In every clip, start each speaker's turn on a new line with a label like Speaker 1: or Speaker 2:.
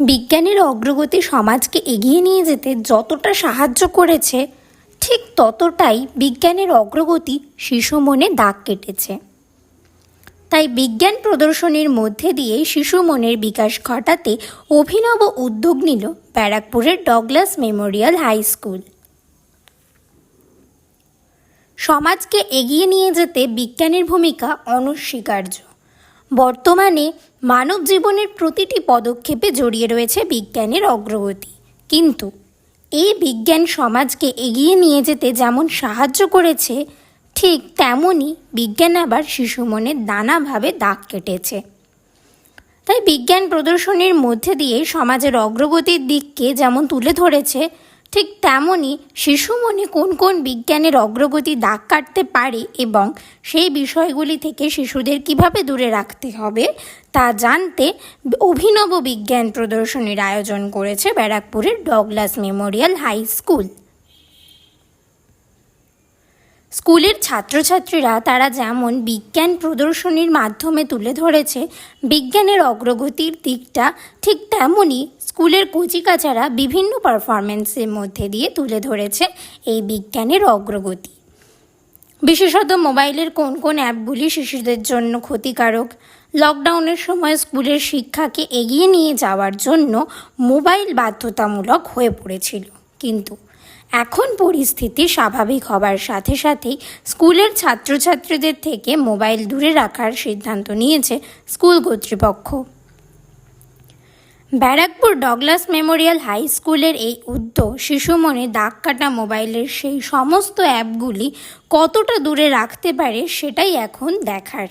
Speaker 1: বিজ্ঞানের অগ্রগতি সমাজকে এগিয়ে নিয়ে যেতে যতটা সাহায্য করেছে, ঠিক ততটাই বিজ্ঞানের অগ্রগতি শিশু মনে দাগ কেটেছে। তাই বিজ্ঞান প্রদর্শনীর মধ্যে দিয়ে শিশু মনের বিকাশ ঘটাতে অভিনব উদ্যোগ নিল ব্যারাকপুরের ডগলাস মেমোরিয়াল হাই স্কুল। সমাজকে এগিয়ে নিয়ে যেতে বিজ্ঞানের ভূমিকা অনস্বীকার্য। বর্তমানে মানব জীবনের প্রতিটি পদক্ষেপে জড়িয়ে রয়েছে বিজ্ঞানের অগ্রগতি। কিন্তু এই বিজ্ঞান সমাজকে এগিয়ে নিয়ে যেতে যেমন সাহায্য করেছে, ঠিক তেমনই বিজ্ঞান আবার শিশু মনে নানাভাবে দাগ কেটেছে। তাই বিজ্ঞান প্রদর্শনীর মধ্যে দিয়ে সমাজের অগ্রগতির দিককে যেমন তুলে ধরেছে ঠিক তেমনই শিশু মনে কোন কোন বিজ্ঞানের অগ্রগতি দাগ কাটতে পারে এবং সেই বিষয়গুলি থেকে শিশুদের কীভাবে দূরে রাখতে হবে তা জানতে অভিনব বিজ্ঞান প্রদর্শনীর আয়োজন করেছে ব্যারাকপুরের ডগলাস মেমোরিয়াল হাই স্কুল। স্কুলের ছাত্রছাত্রীরা তারা যেমন বিজ্ঞান প্রদর্শনীর মাধ্যমে তুলে ধরেছে, বিজ্ঞানের অগ্রগতির দিকটা ঠিক তেমনই স্কুলের কচিকাচারা বিভিন্ন পারফরমেন্সের মধ্যে দিয়ে তুলে ধরেছে এই বিজ্ঞানের অগ্রগতি। বিশেষত মোবাইলের কোন কোন অ্যাপগুলি শিশুদের জন্য ক্ষতিকারক, লকডাউনের সময় স্কুলের শিক্ষাকে এগিয়ে নিয়ে যাওয়ার জন্য মোবাইল বাধ্যতামূলক হয়ে পড়েছিল। কিন্তু এখন পরিস্থিতি স্বাভাবিক হবার সাথে সাথেই স্কুলের ছাত্রছাত্রীদের থেকে মোবাইল দূরে রাখার সিদ্ধান্ত নিয়েছে স্কুল কর্তৃপক্ষ। ব্যারাকপুর ডগলাস মেমোরিয়াল হাই স্কুলের এই উদ্যোগ শিশু মনে দাগ কাটা মোবাইলের সেই সমস্ত অ্যাপগুলি কতটা দূরে রাখতে পারে সেটাই এখন দেখার।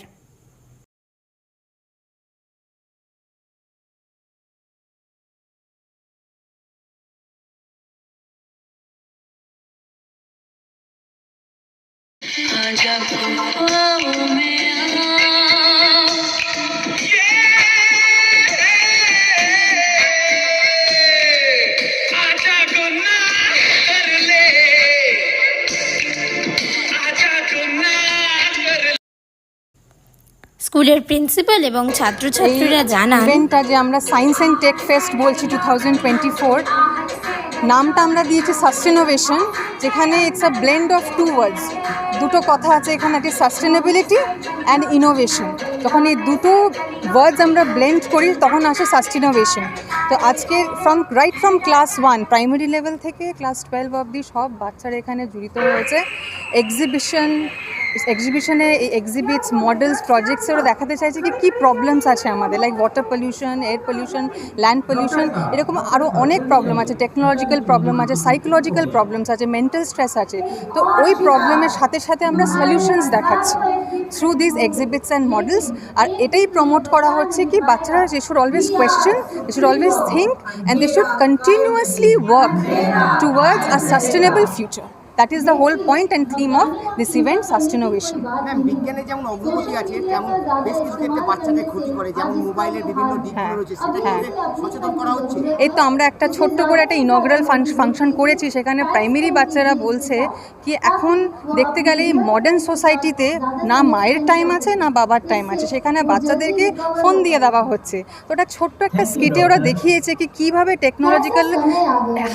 Speaker 1: স্কুলের প্রিন্সিপাল এবং ছাত্রছাত্রীরা জানান
Speaker 2: ইভেন্টটা যে আমরা সায়েন্স অ্যান্ড টেক ফেস্ট বলছি টু থাউজেন্ড টোয়েন্টি ফোর নামটা আমরা দিয়েছি সাস্টেনোভেশন যেখানে it's a blend of two words দুটো কথা আছে, এখানে একটি সাস্টেনেবিলিটি অ্যান্ড ইনোভেশন যখন এই দুটো ওয়ার্ডস আমরা ব্লেন্ড করি, তখন আসে সাস্টেনোভেশন তো আজকে from right from class one primary level থেকে ক্লাস টুয়েলভ অবধি সব বাচ্চারা এখানে জড়িত হয়েছে। এক্সিবিশন এক্সিবিশনে এই এক্সিবিটস মডেলস প্রজেক্টসে ওরা দেখাতে চাইছে কি, কী প্রবলেমস আছে আমাদের? Like water pollution air pollution land pollution এরকম আরও অনেক প্রবলেম আছে টেকনোলজিক্যাল প্রবলেম আছে সাইকোলজিক্যাল প্রবলেমস আছে মেন্টাল স্ট্রেস আছে। তো ওই প্রবলেমের সাথে সাথে আমরা সলিউশনস দেখাচ্ছি through this exhibits and models আর এটাই প্রমোট করা হচ্ছে কি, বাচ্চারা they should always question they should always think and they should continuously work towards a sustainable future that is the whole point and theme of this event sustainovation
Speaker 3: ma'am বিজ্ঞানে যেমন অগ্রগতি আছে তেমন বেশ কিছু ক্ষেত্রে বাচ্চাদের ক্ষতি করে। যেমন মোবাইলের বিভিন্ন
Speaker 2: হ্যাঁ,
Speaker 3: রয়েছে সেটা
Speaker 2: হ্যাঁ।
Speaker 3: সচেতন করা হচ্ছে।
Speaker 2: এই তো আমরা একটা ছোট্ট করে একটা ইনগ্রাল ফাংশন করেছি সেখানে প্রাইমারি বাচ্চারা বলছে কি এখন দেখতে গেলে মডার্ন সোসাইটিতে না মায়ের টাইম আছে না বাবার টাইম আছে। সেখানে বাচ্চাদেরকে ফোন দিয়ে দেওয়া হচ্ছে। তো ওটা ছোট্ট একটা স্কিটে ওরা দেখিয়েছে কি কীভাবে টেকনোলজিক্যাল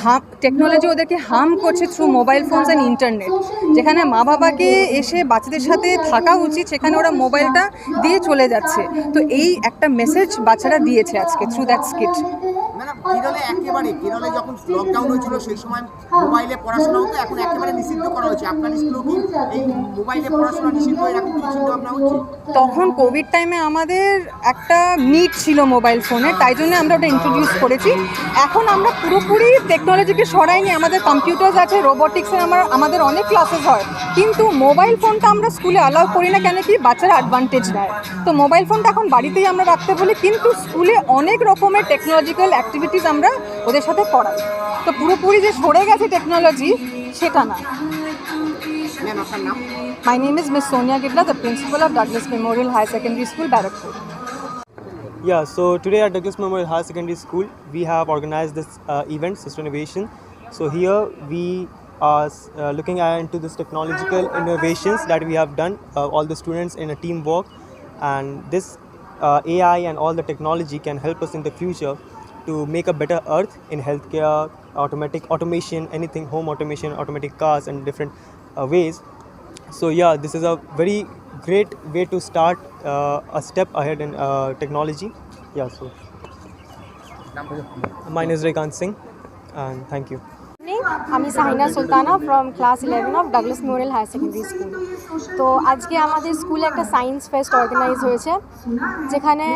Speaker 2: হাম টেকনোলজি ওদেরকে হার্ম করছে through mobile phones and internet যেখানে মা বাবাকে এসে বাচ্চাদের সাথে থাকা উচিত, সেখানে ওরা মোবাইলটা দিয়ে চলে যাচ্ছে। তো এই একটা মেসেজ বাচ্চারা দিয়েছে আজকে থ্রু দ্যাট স্কিট
Speaker 3: একেবারে যখন লকডাউন হয়েছিল, সেই সময় মোবাইলে পড়াশোনা হতো, এখন একেবারে নিষিদ্ধ করা হয়েছে। আপনার স্কুলেও কি এই মোবাইলে পড়াশোনা নিষিদ্ধ এরকম কিছু চিন্তা হচ্ছে?
Speaker 2: তখন কোভিড টাইমে আমাদের একটা নিড ছিল মোবাইল ফোনে তাই জন্য আমরা ওটা ইন্ট্রোডিউস করেছি। এখন আমরা পুরোপুরি টেকনোলজিকে সরাইনি, আমাদের কম্পিউটার্স আছে রোবোটিক্সের আমার, আমাদের অনেক ক্লাসেস হয়। কিন্তু মোবাইল ফোনটা আমরা স্কুলে অ্যালাউ করি না, কেন কি বাচ্চারা অ্যাডভান্টেজ নেয়। তো মোবাইল ফোনটা এখন বাড়িতেই আমরা রাখতে বলি, কিন্তু স্কুলে অনেক রকমের টেকনোলজিক্যাল অ্যাক্টিভিটিস আমরা ওদের সাথে করাই তো পুরোপুরি যে সরে গেছে টেকনোলজি সেটা না
Speaker 3: ম্যাম আপনার নাম
Speaker 2: My name is Miss Sonia Gidla, the principal of Douglas Memorial High Secondary School, Barakpur.
Speaker 4: Yeah, so today at Douglas Memorial High Secondary School, we have organized this uh, event, Sustainability. So here we are uh, looking at into this technological innovations that we have done, uh, all the students in a teamwork, and this uh, AI and all the technology can help us in the future to make a better earth in healthcare, automatic automation, anything home automation, automatic cars, and different uh, ways. So yeah, this is a very great way to start uh, a step ahead in uh, technology. Yeah. So my name is Rekant Singh, and thank you.
Speaker 5: আমি Sahina Sultana from class eleven of Douglas Memorial Higher Secondary School তো আজকে আমাদের স্কুলে একটা science fest organise হয়েছে, যেখানে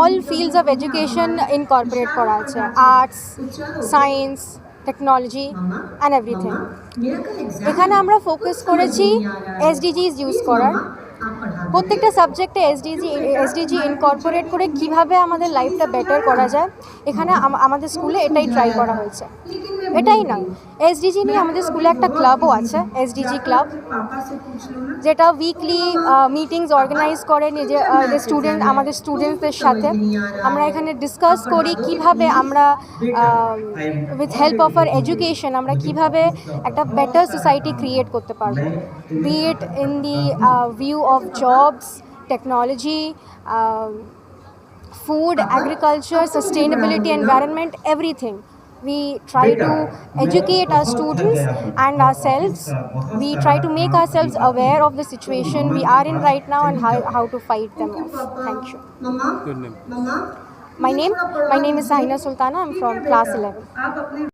Speaker 5: all fields of education incorporate করা আছে arts science technology and everything এখানে আমরা ফোকাস করেছি এসডিজিস ইউজ করার। প্রত্যেকটা সাবজেক্টে এসডিজি এসডিজি ইনকর্পোরেট করে কীভাবে আমাদের লাইফটা বেটার করা যায়, এখানে আমাদের স্কুলে এটাই ট্রাই করা হয়েছে। এটাই না এসডিজি নিয়ে আমাদের স্কুলে একটা ক্লাবও আছে এসডিজি ক্লাব যেটা উইকলি মিটিংস অর্গানাইজ করে নিজে স্টুডেন্ট আমাদের স্টুডেন্টসদের সাথে। আমরা এখানে ডিসকাস করি কীভাবে আমরা with help of our education আমরা কীভাবে একটা বেটার সোসাইটি ক্রিয়েট করতে পারব। It in the view of jobs technology food, agriculture, sustainability, environment, everything. We try to educate our students and ourselves. We try to make ourselves aware of the situation we are in right now and how, how to fight them off. Thank you. Good name. My name? My name is Sahina Sultana. I'm from class 11.